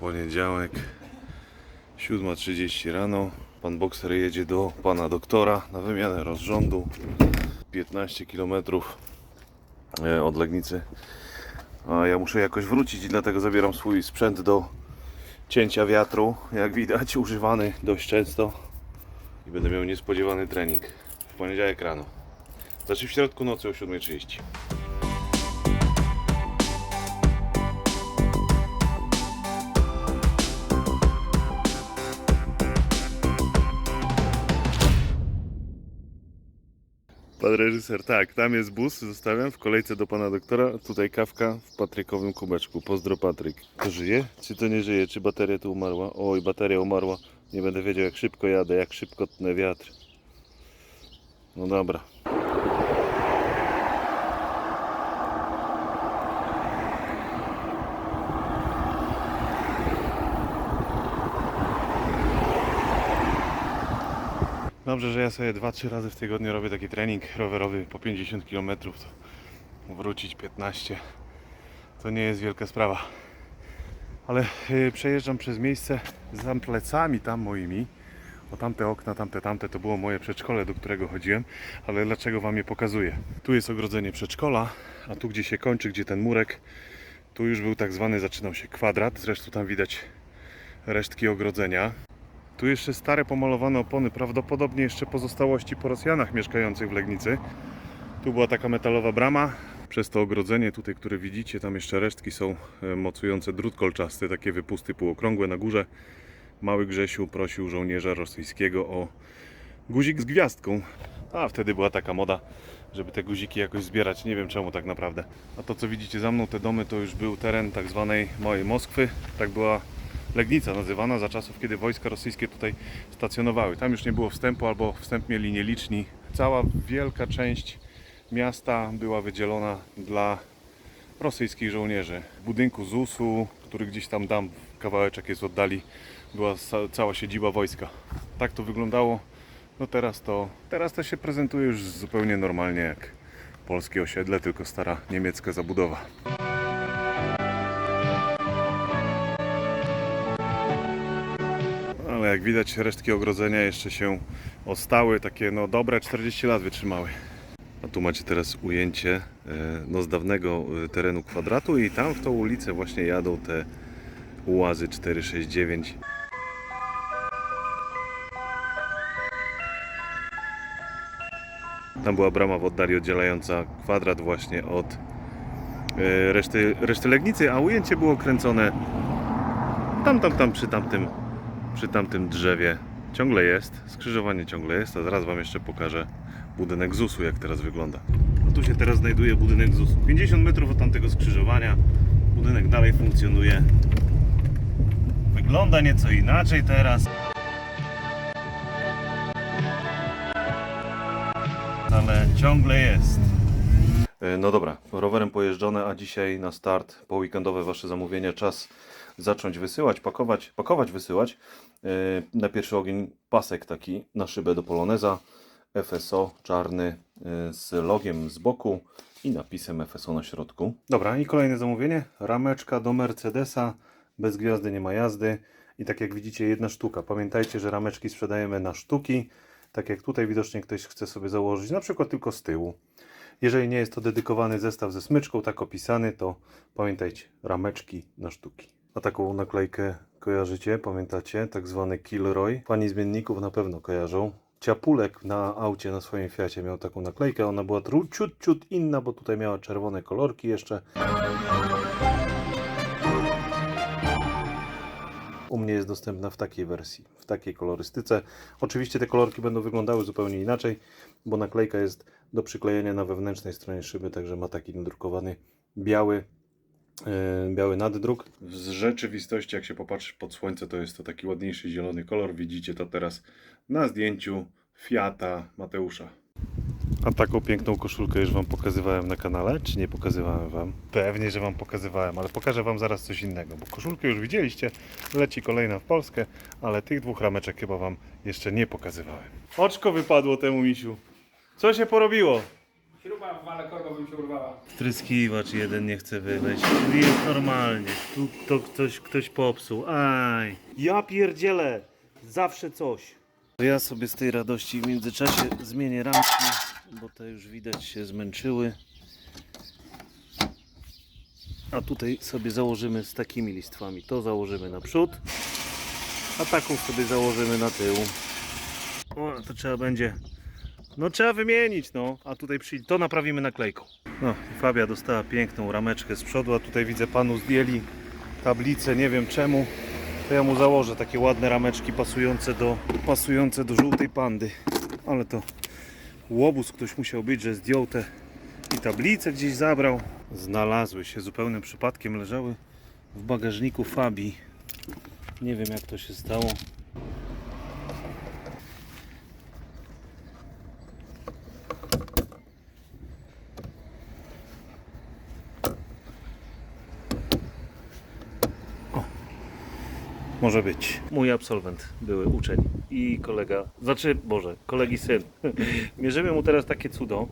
Poniedziałek, 7.30 rano. Pan bokser jedzie do pana doktora na wymianę rozrządu. 15 km e, od Legnicy. A ja muszę jakoś wrócić i dlatego zabieram swój sprzęt do cięcia wiatru. Jak widać, używany dość często. I będę miał niespodziewany trening w poniedziałek rano. Znaczy w środku nocy o 7.30. Pan reżyser, tak, tam jest bus, zostawiam w kolejce do pana doktora. Tutaj kawka w patrykowym kubeczku. Pozdro Patryk. To żyje? Czy to nie żyje? Czy bateria tu umarła? Oj, bateria umarła. Nie będę wiedział jak szybko jadę, jak szybko tnę wiatr. No dobra. Dobrze, że ja sobie 2-3 razy w tygodniu robię taki trening rowerowy po 50 km, to wrócić 15 to nie jest wielka sprawa. Ale y, przejeżdżam przez miejsce za plecami tam moimi. O tamte okna, tamte, tamte to było moje przedszkole, do którego chodziłem. Ale dlaczego wam je pokazuję? Tu jest ogrodzenie przedszkola, a tu gdzie się kończy, gdzie ten murek, tu już był tak zwany, zaczynał się kwadrat. Zresztą tam widać resztki ogrodzenia. Tu jeszcze stare pomalowane opony, prawdopodobnie jeszcze pozostałości po Rosjanach mieszkających w Legnicy. Tu była taka metalowa brama. Przez to ogrodzenie tutaj, które widzicie, tam jeszcze resztki są e, mocujące drut kolczasty, takie wypusty półokrągłe na górze. Mały Grzesiu prosił żołnierza rosyjskiego o guzik z gwiazdką. A wtedy była taka moda, żeby te guziki jakoś zbierać. Nie wiem czemu tak naprawdę. A to co widzicie za mną, te domy, to już był teren tak zwanej Małej Moskwy. Tak była Legnica nazywana za czasów, kiedy wojska rosyjskie tutaj stacjonowały. Tam już nie było wstępu albo wstęp mieli nieliczni. Cała wielka część miasta była wydzielona dla rosyjskich żołnierzy. W budynku ZUS-u, który gdzieś tam dam kawałeczek jest oddali, była cała siedziba wojska. Tak to wyglądało. No teraz to, teraz to się prezentuje już zupełnie normalnie jak polskie osiedle, tylko stara niemiecka zabudowa. Jak widać resztki ogrodzenia jeszcze się ostały, takie no dobre 40 lat wytrzymały. A tu macie teraz ujęcie e, no, z dawnego e, terenu kwadratu i tam w tą ulicę właśnie jadą te ułazy 469. Tam była brama w oddali oddzielająca kwadrat właśnie od e, reszty, reszty Legnicy, a ujęcie było kręcone tam, tam, tam przy tamtym, przy tamtym drzewie. Ciągle jest, skrzyżowanie ciągle jest, a zaraz Wam jeszcze pokażę budynek ZUS-u, jak teraz wygląda. A tu się teraz znajduje budynek ZUS-u. 50 metrów od tamtego skrzyżowania. Budynek dalej funkcjonuje. Wygląda nieco inaczej teraz. Ale ciągle jest. E, No dobra, rowerem pojeżdżone, a dzisiaj na start po weekendowe Wasze zamówienia. Czas zacząć wysyłać, pakować, pakować, wysyłać. E, Na pierwszy ogień pasek taki na szybę do Poloneza. FSO czarny e, z logiem z boku i napisem FSO na środku. Dobra, i kolejne zamówienie. Rameczka do Mercedesa. Bez gwiazdy nie ma jazdy. I tak jak widzicie, jedna sztuka. Pamiętajcie, że rameczki sprzedajemy na sztuki. Tak jak tutaj widocznie ktoś chce sobie założyć, na przykład tylko z tyłu. Jeżeli nie jest to dedykowany zestaw ze smyczką, tak opisany, to pamiętajcie, rameczki na sztuki. A taką naklejkę kojarzycie, pamiętacie? Tak zwany Kilroy. Pani zmienników na pewno kojarzą. Ciapulek na aucie, na swoim Fiacie miał taką naklejkę. Ona była ciut, ciut inna, bo tutaj miała czerwone kolorki jeszcze. U mnie jest dostępna w takiej wersji, w takiej kolorystyce. Oczywiście te kolorki będą wyglądały zupełnie inaczej, bo naklejka jest do przyklejenia na wewnętrznej stronie szyby, także ma taki nadrukowany biały, biały naddruk. Z rzeczywistości, jak się popatrzy pod słońce, to jest to taki ładniejszy zielony kolor. Widzicie to teraz na zdjęciu Fiata Mateusza. A taką piękną koszulkę już Wam pokazywałem na kanale, czy nie pokazywałem Wam? Pewnie, że Wam pokazywałem, ale pokażę Wam zaraz coś innego, bo koszulkę już widzieliście, leci kolejna w Polskę, ale tych dwóch rameczek chyba Wam jeszcze nie pokazywałem. Oczko wypadło temu misiu. Co się porobiło? Śruba w wale korbo bym się urwała. Tryskiwacz jeden nie chce wyleć. Czyli jest normalnie. Tu to ktoś, ktoś popsuł. Aj. Ja pierdzielę. Zawsze coś. Ja sobie z tej radości w międzyczasie zmienię ramki, bo te już widać się zmęczyły. A tutaj sobie założymy z takimi listwami. To założymy na przód, a taką sobie założymy na tył. O, to trzeba będzie no trzeba wymienić, no. A tutaj przy... to naprawimy naklejką. No i Fabia dostała piękną rameczkę z przodu, a tutaj widzę panu zdjęli tablicę, nie wiem czemu. To ja mu założę takie ładne rameczki pasujące do, pasujące do żółtej pandy. Ale to łobuz ktoś musiał być, że zdjął te i tablicę gdzieś zabrał. Znalazły się zupełnym przypadkiem, leżały w bagażniku Fabii. Nie wiem jak to się stało. Może być. Mój absolwent, były uczeń i kolega, znaczy, Boże, kolegi syn. Mierzymy mu teraz takie cudo.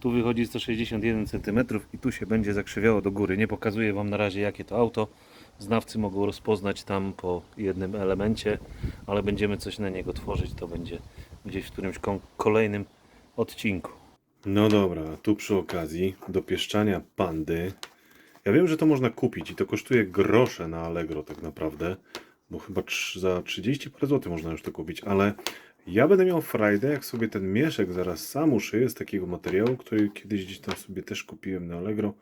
Tu wychodzi 161 cm i tu się będzie zakrzywiało do góry. Nie pokazuję Wam na razie jakie to auto. Znawcy mogą rozpoznać tam po jednym elemencie, ale będziemy coś na niego tworzyć. To będzie gdzieś w którymś kolejnym odcinku. No dobra, tu przy okazji do pieszczania pandy. Ja wiem, że to można kupić i to kosztuje grosze na Allegro tak naprawdę, bo chyba za 30 parę złotych można już to kupić, ale ja będę miał frajdę, jak sobie ten mieszek zaraz sam uszyję z takiego materiału, który kiedyś gdzieś tam sobie też kupiłem na Allegro,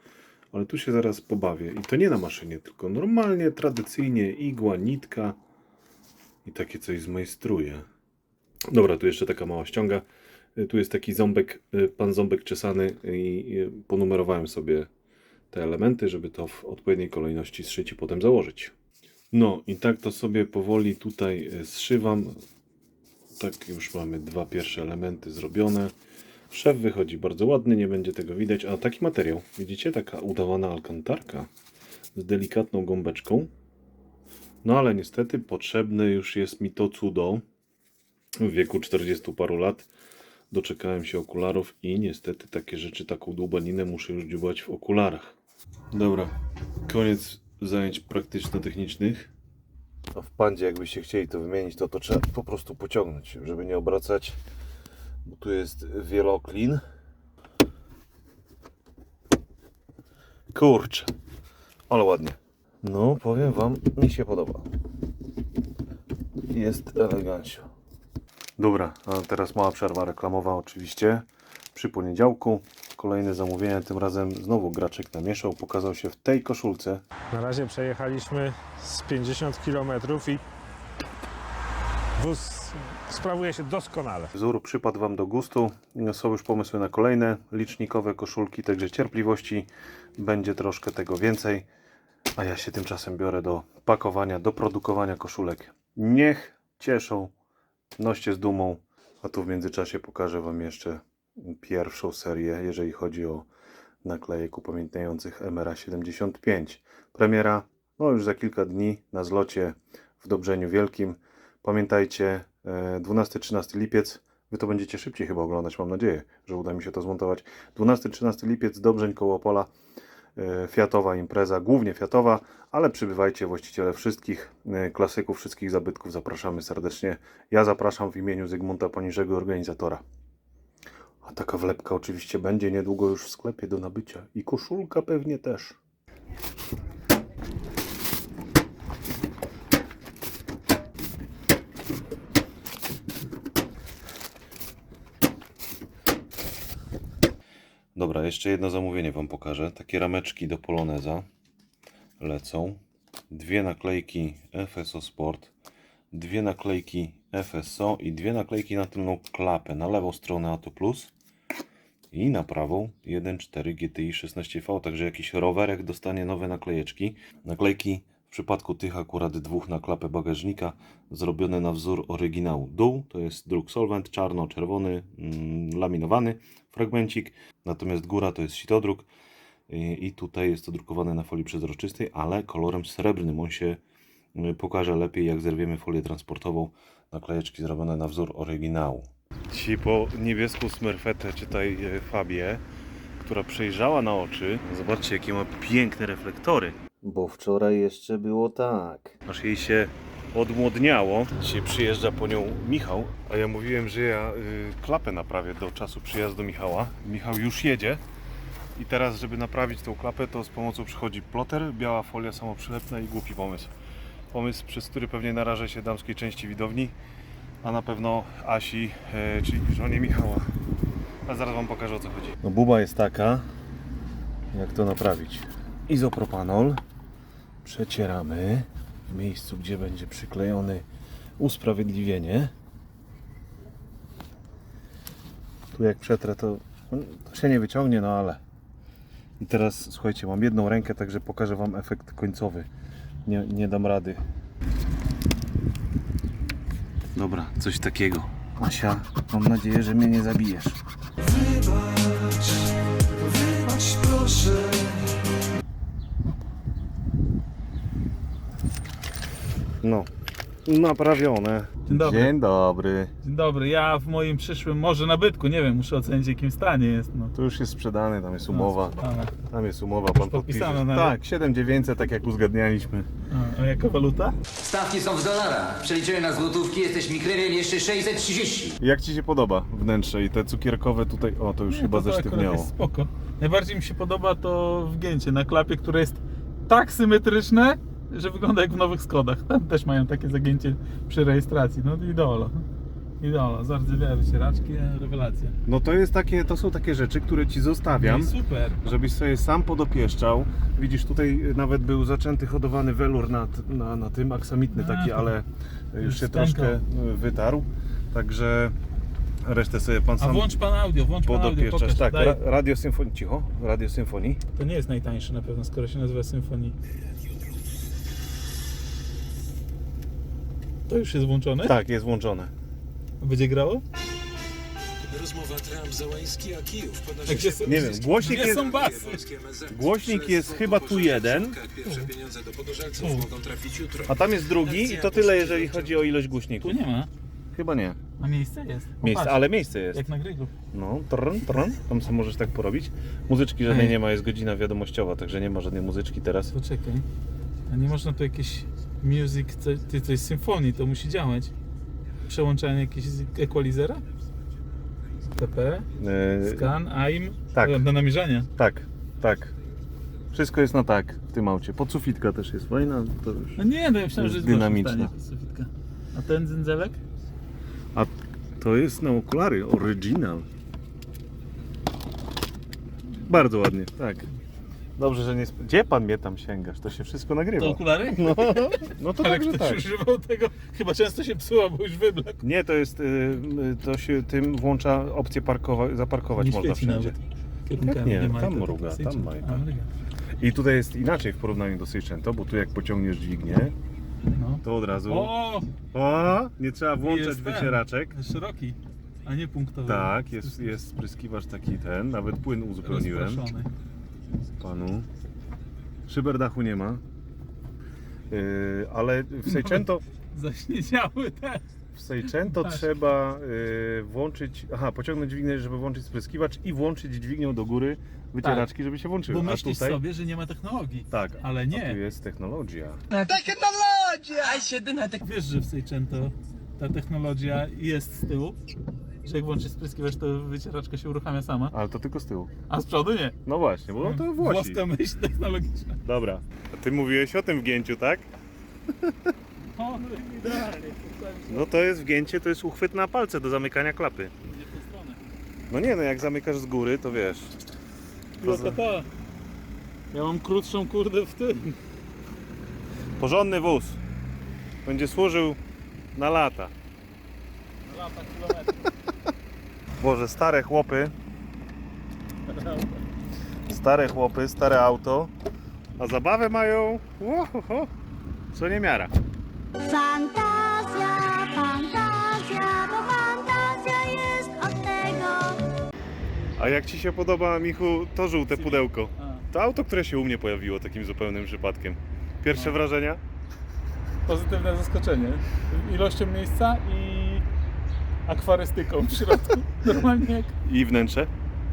ale tu się zaraz pobawię. I to nie na maszynie, tylko normalnie, tradycyjnie, igła, nitka i takie coś zmajstruję. Dobra, tu jeszcze taka mała ściąga. Y, Tu jest taki ząbek, y, pan ząbek czesany i ponumerowałem sobie te elementy, żeby to w odpowiedniej kolejności zszyć i potem założyć. No i tak to sobie powoli tutaj y, zszywam. Tak już mamy dwa pierwsze elementy zrobione. Szef wychodzi bardzo ładny, nie będzie tego widać. A taki materiał, widzicie? Taka udawana alkantarka z delikatną gąbeczką. No ale niestety potrzebne już jest mi to cudo. W wieku 40 paru lat doczekałem się okularów i niestety takie rzeczy, taką dłubaninę muszę już dziubać w okularach. Dobra, koniec zajęć praktyczno-technicznych. A w pandzie, jakbyście chcieli to wymienić, to to trzeba po prostu pociągnąć, żeby nie obracać, bo tu jest wieloklin. Kurczę, ale ładnie. No, powiem Wam, mi się podoba. Jest elegancio. Dobra, a teraz mała przerwa reklamowa oczywiście. Przy poniedziałku kolejne zamówienie, tym razem znowu graczek namieszał, pokazał się w tej koszulce. Na razie przejechaliśmy z 50 km i wóz sprawuje się doskonale. Wzór przypadł Wam do gustu, są już pomysły na kolejne licznikowe koszulki, także cierpliwości będzie troszkę tego więcej. A ja się tymczasem biorę do pakowania, do produkowania koszulek. Niech cieszą, noście z dumą, a tu w międzyczasie pokażę Wam jeszcze pierwszą serię, jeżeli chodzi o naklejek upamiętniających MRA 75. Premiera no już za kilka dni na zlocie w Dobrzeniu Wielkim. Pamiętajcie, e, 12-13 lipiec. Wy to będziecie szybciej chyba oglądać, mam nadzieję, że uda mi się to zmontować. 12-13 lipiec, Dobrzeń koło. E, Fiatowa impreza, głównie fiatowa, ale przybywajcie właściciele wszystkich e, klasyków, wszystkich zabytków. Zapraszamy serdecznie. Ja zapraszam w imieniu Zygmunta Poniżego, organizatora. A taka wlepka oczywiście będzie niedługo już w sklepie do nabycia. I koszulka pewnie też. Dobra, jeszcze jedno zamówienie Wam pokażę. Takie rameczki do Poloneza lecą. Dwie naklejki FSO Sport, dwie naklejki FSO i dwie naklejki na tylną klapę. Na lewą stronę ATO Plus i na prawą 1.4 GTI 16V, także jakiś rowerek dostanie nowe naklejeczki. Naklejki w przypadku tych akurat dwóch na klapę bagażnika zrobione na wzór oryginału. Dół to jest druk solvent, czarno-czerwony, mm, laminowany fragmencik, natomiast góra to jest sitodruk i tutaj jest to drukowane na folii przezroczystej, ale kolorem srebrnym. On się y, pokaże lepiej jak zerwiemy folię transportową. Naklejeczki zrobione na wzór oryginału. Ci po niebieską smerfetę czytaj e, Fabię która przejrzała na oczy. Zobaczcie, jakie ma piękne reflektory. Bo wczoraj jeszcze było tak. Aż jej się odmłodniało. Dzisiaj przyjeżdża po nią Michał, a ja mówiłem, że ja y, klapę naprawię do czasu przyjazdu Michała. Michał już jedzie. I teraz, żeby naprawić tą klapę, to z pomocą przychodzi ploter, biała folia samoprzylepna i głupi pomysł. Pomysł, przez który pewnie narażę się damskiej części widowni, a na pewno Asi, e, czyli żonie Michała. A zaraz Wam pokażę o co chodzi. No buba jest taka, jak to naprawić. Izopropanol przecieramy w miejscu, gdzie będzie przyklejony usprawiedliwienie. Tu jak przetrę, to, to się nie wyciągnie, no ale. I teraz słuchajcie, mam jedną rękę, także pokażę Wam efekt końcowy. Nie, nie dam rady. Dobra, coś takiego. Asia, mam nadzieję, że mnie nie zabijesz. No, naprawione. Dzień dobry. Dzień dobry. Dzień dobry, ja w moim przyszłym może nabytku, nie wiem, muszę ocenić w jakim stanie jest. No. To już jest sprzedane, tam jest umowa. Tam jest umowa, pan podpisana podpisze. nawet? Tak, 7900, tak jak uzgadnialiśmy. a, a jaka waluta? Stawki są w dolarach. Przeliczone na złotówki jesteś mikrylem jeszcze 630. Jak Ci się podoba wnętrze i te cukierkowe tutaj? O, to już Nie, chyba to, to akurat zesztywniało. jest spoko. Najbardziej mi się podoba to wgięcie na klapie, które jest tak symetryczne, że wygląda jak w nowych Skodach. Tam też mają takie zagięcie przy rejestracji. No idolo. Idolo, zardzewiałe wycieraczki, rewelacja. No to jest takie, to są takie rzeczy, które Ci zostawiam. No super. Żebyś sobie sam podopieszczał. Widzisz, tutaj nawet był zaczęty hodowany welur na, na, na tym, aksamitny A, taki, ale już się troszkę y, wytarł. Także resztę sobie pan A sam włącz pan audio, włącz pan audio, pokaż. Tak, Daj. ra, radio symfonii, cicho, radio symfonii. To nie jest najtańszy na pewno, skoro się nazywa Symfonii. To już jest włączone? Tak, jest włączone. Będzie grało? Rozmowa Trump, Załański, a Kijów podnosi Tak się Nie wiem, głośnik Gdzie jest, są basy? Głośnik jest chyba tu jeden. Pierwsze pieniądze do mogą trafić jutro. a tam jest drugi i to tyle, jeżeli chodzi o ilość głośników. Tu nie ma, Chyba nie. a miejsce jest. Miejsce, Popatrz, ale miejsce jest. Jak na grillu. No, trn, trn. Tam sobie możesz tak porobić. Muzyczki żadnej Ej. nie ma, jest godzina wiadomościowa, także nie ma żadnej muzyczki teraz. Poczekaj. A nie można tu jakieś music, ty coś symfonii, to musi działać. Przełączanie jakiegoś equalizera? TP, Yy, scan, AIM, tak. E, do namierzania. tak, tak. Wszystko jest na tak w tym aucie. Podsufitka też jest fajna. To już. No nie, no ja myślałem, że jest dynamiczna. dynamiczna. Sufitka. A ten dzędzelek? A to jest na okulary, original. Bardzo ładnie, tak. Dobrze, że nie. sp- Gdzie pan mnie tam sięgasz? To się wszystko nagrywa. To okulary? No, no to Ale także ktoś tak. używał tego, chyba często się psuła, bo już wyblakł. Nie, to jest. y, y, To się tym włącza opcję parkowa- zaparkować Nie można świeci wszędzie. Kierunkami Jak nie? ma Tam mruga, tam ma i tak. tutaj jest inaczej w porównaniu do Seicento, bo tu jak pociągniesz dźwignię, No. to od razu. O, O, nie trzeba włączać jest ten. wycieraczek. szeroki, a nie punktowy. Tak, jest, jest spryskiwacz taki ten, nawet płyn uzupełniłem Rozproszony. Panu. Szyberdachu nie ma. Yy, ale w Seicento, Zaśniedziały te. w Seicento Tak. trzeba yy, włączyć, aha, pociągnąć dźwignię, żeby włączyć spryskiwacz i włączyć dźwignią do góry wycieraczki, żeby się włączyły. Bo A myślisz tutaj, sobie, że nie ma technologii. tak, Ale a nie. tu jest technologia. Wiesz, że w Seicento ta technologia jest z tyłu, że jak włączysz spryskiwacz, to wycieraczka się uruchamia sama, Ale to tylko z tyłu. a z przodu nie. No właśnie, bo to Włosi. Włoska myśl technologiczna. Dobra. A ty mówiłeś o tym wgięciu, tak? O, no i idealnie. No to jest wgięcie, to jest uchwyt na palce do zamykania klapy. w stronę. No nie, no jak zamykasz z góry, to wiesz. No to to. Ja mam krótszą kurde w tym. Porządny wóz. Będzie służył na lata. Lata kilometrów. Boże, stare chłopy. Stare chłopy, stare auto. A zabawę mają. Łohoho, co nie miara. Fantazja, fantazja, bo fantazja jest od tego. A jak ci się podoba, Michu, to żółte pudełko? To auto, które się u mnie pojawiło takim zupełnym przypadkiem. Pierwsze No. wrażenia? pozytywne zaskoczenie. Ilością miejsca i akwarystyką w środku. Normalnie jak I wnętrze?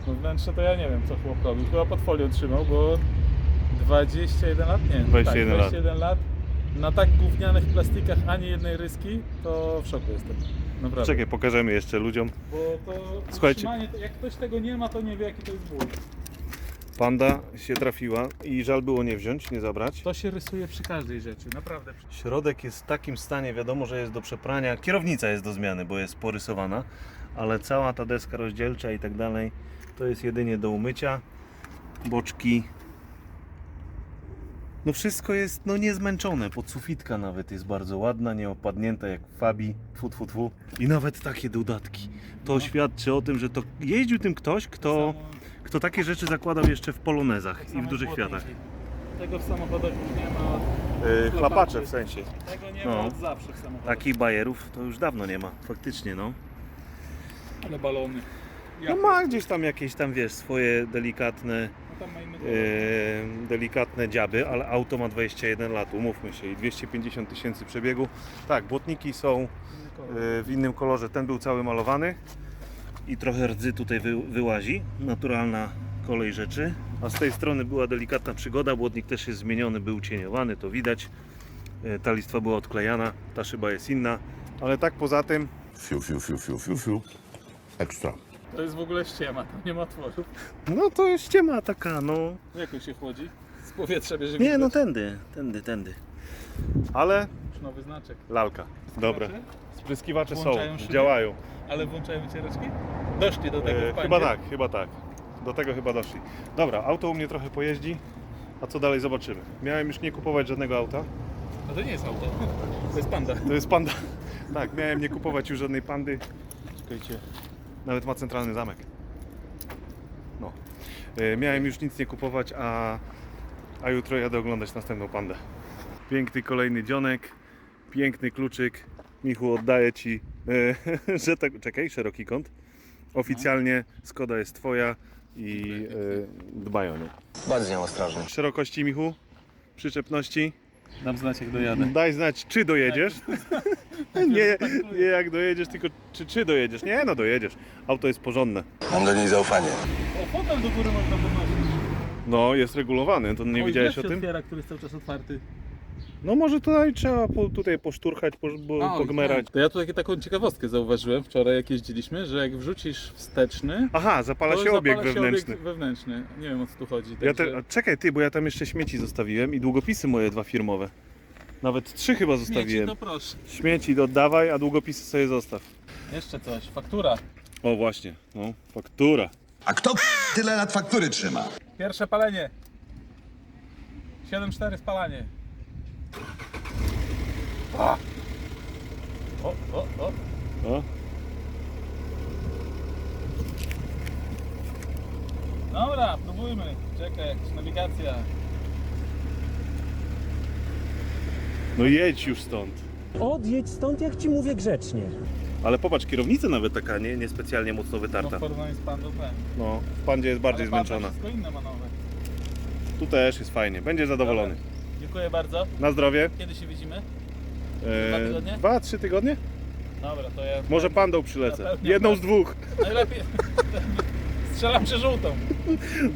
No wnętrze to ja nie wiem co chłop robił. Chyba pod folią trzymał, bo 21 lat? Nie. 21 tak, lat. 21 lat. Na tak gównianych plastikach ani jednej ryski, to w szoku jestem. Naprawdę. Czekaj, pokażemy jeszcze ludziom. Bo to Słuchajcie. jak ktoś tego nie ma, to nie wie jaki to jest ból. Panda się trafiła i żal było nie wziąć, nie zabrać. To się rysuje przy każdej rzeczy, naprawdę. Środek jest w takim stanie, wiadomo, że jest do przeprania. Kierownica jest do zmiany, bo jest porysowana, ale cała ta deska rozdzielcza i tak dalej to jest jedynie do umycia. Boczki. No wszystko jest no niezmęczone. Podsufitka nawet jest bardzo ładna, nie opadnięta jak Fabi. Tfu, tfu, tfu. I nawet takie dodatki. To świadczy o tym, że to jeździł tym ktoś, kto, Samo- kto takie rzeczy zakładał jeszcze w polonezach i w dużych kwiatach. Tego w samochodach już nie ma. Yy, chlapacze w sensie. Tego nie No. ma od zawsze w samochodach. Takich bajerów to już dawno nie ma, faktycznie no. Ale balony. No ma gdzieś tam jakieś tam, wiesz, swoje delikatne, No tam e, delikatne dziaby, ale auto ma 21 lat, umówmy się, i 250 tysięcy przebiegu. Tak, błotniki są e, w innym kolorze, ten był cały malowany i trochę rdzy tutaj wy, wyłazi, naturalna kolej rzeczy. A z tej strony była delikatna przygoda, błotnik też jest zmieniony, był cieniowany, to widać. E, Ta listwa była odklejana, ta szyba jest inna, ale tak poza tym Fiu, fiu, fiu, fiu, fiu, fiu. Ekstra. To jest w ogóle ściema, tam nie ma otworów. No to jest ściema taka, no. Jak on się chłodzi? Z powietrza bierze Nie, no tędy, tędy, tędy. Ale Już nowy znaczek. lalka. Dobra. Znaczy? Spryskiwacze są, działają. Ale włączają wycieraczki? Doszli do tego E, chyba tak, chyba tak. Do tego chyba doszli. Dobra, auto u mnie trochę pojeździ. A co dalej zobaczymy. Miałem już nie kupować żadnego auta. No to nie jest auto. To jest panda. To jest panda. Tak, miałem nie kupować już żadnej pandy. Czekajcie. Nawet ma centralny zamek. No. E, Miałem już nic nie kupować, a, a jutro jadę oglądać następną pandę. Piękny kolejny dzionek, piękny kluczyk. Michu, oddaję Ci, e, że tak... Czekaj, szeroki kąt. Oficjalnie Skoda jest Twoja i e, dbaj o nią. Bardzo nią ostrożny. Szerokości, Michu? Przyczepności? Dam znać jak dojadę. Daj znać, czy dojedziesz. nie, nie jak dojedziesz, tylko czy, czy dojedziesz. Nie, no dojedziesz. Auto jest porządne. Mam do niej zaufanie. O, fotel do góry można podnosić. No, jest regulowany, to nie Oj, widziałeś drzwi o tym? otwiera, który jest cały czas otwarty. No może tutaj trzeba po, tutaj poszturchać, po, bo, pogmerać. To ja tu takie, taką ciekawostkę zauważyłem wczoraj jak jeździliśmy, że jak wrzucisz wsteczny, Aha, zapala to się obieg zapala się wewnętrzny. Obieg wewnętrzny. Nie wiem o co tu chodzi. Ja te, a czekaj ty, bo ja tam jeszcze śmieci zostawiłem i długopisy moje dwa firmowe. Nawet trzy chyba Śmieci, zostawiłem. to proszę. Śmieci oddawaj, a długopisy sobie zostaw. Jeszcze coś, faktura. O właśnie, no, faktura. A kto tyle lat faktury trzyma? Pierwsze palenie. 7-4 spalanie. O, o, o. O, Dobra, próbujmy. Czekaj, jakaś nawigacja. no jedź już stąd. Odjedź stąd, jak ci mówię grzecznie. Ale popatrz, kierownica nawet taka nie, niespecjalnie mocno No wytarta. w porównaniu z pandą. No, w pandzie jest bardziej Ale panda zmęczona. wszystko inne ma nowe. Tu też jest fajnie, będzie zadowolony. Dziękuję bardzo. Na zdrowie. Kiedy się widzimy? E, tygodnie? Dwa, trzy tygodnie? Dobra, to ja... Może pandą przylecę. Zapewniam Jedną z dwóch. Najlepiej... Strzelam się żółtą.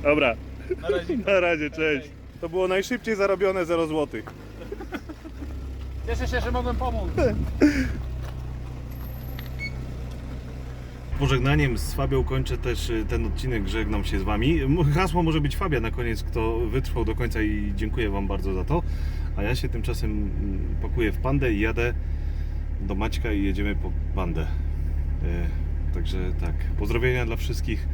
Dobra, Na razie. na razie, cześć. To było najszybciej zarobione 0 zł. Cieszę się, że mogłem pomóc. Pożegnaniem z Fabią kończę też y, ten odcinek, żegnam się z Wami. Hasło może być Fabia na koniec, kto wytrwał do końca i dziękuję Wam bardzo za to. A ja się tymczasem pakuję w pandę i jadę do Maćka i jedziemy po pandę. E, Także tak, pozdrowienia dla wszystkich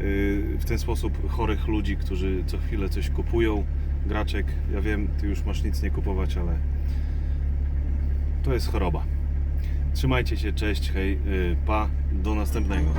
y, w ten sposób chorych ludzi, którzy co chwilę coś kupują. Graczek, ja wiem, Ty już masz nic nie kupować, ale to jest choroba. Trzymajcie się, cześć, hej, y, pa, do następnego.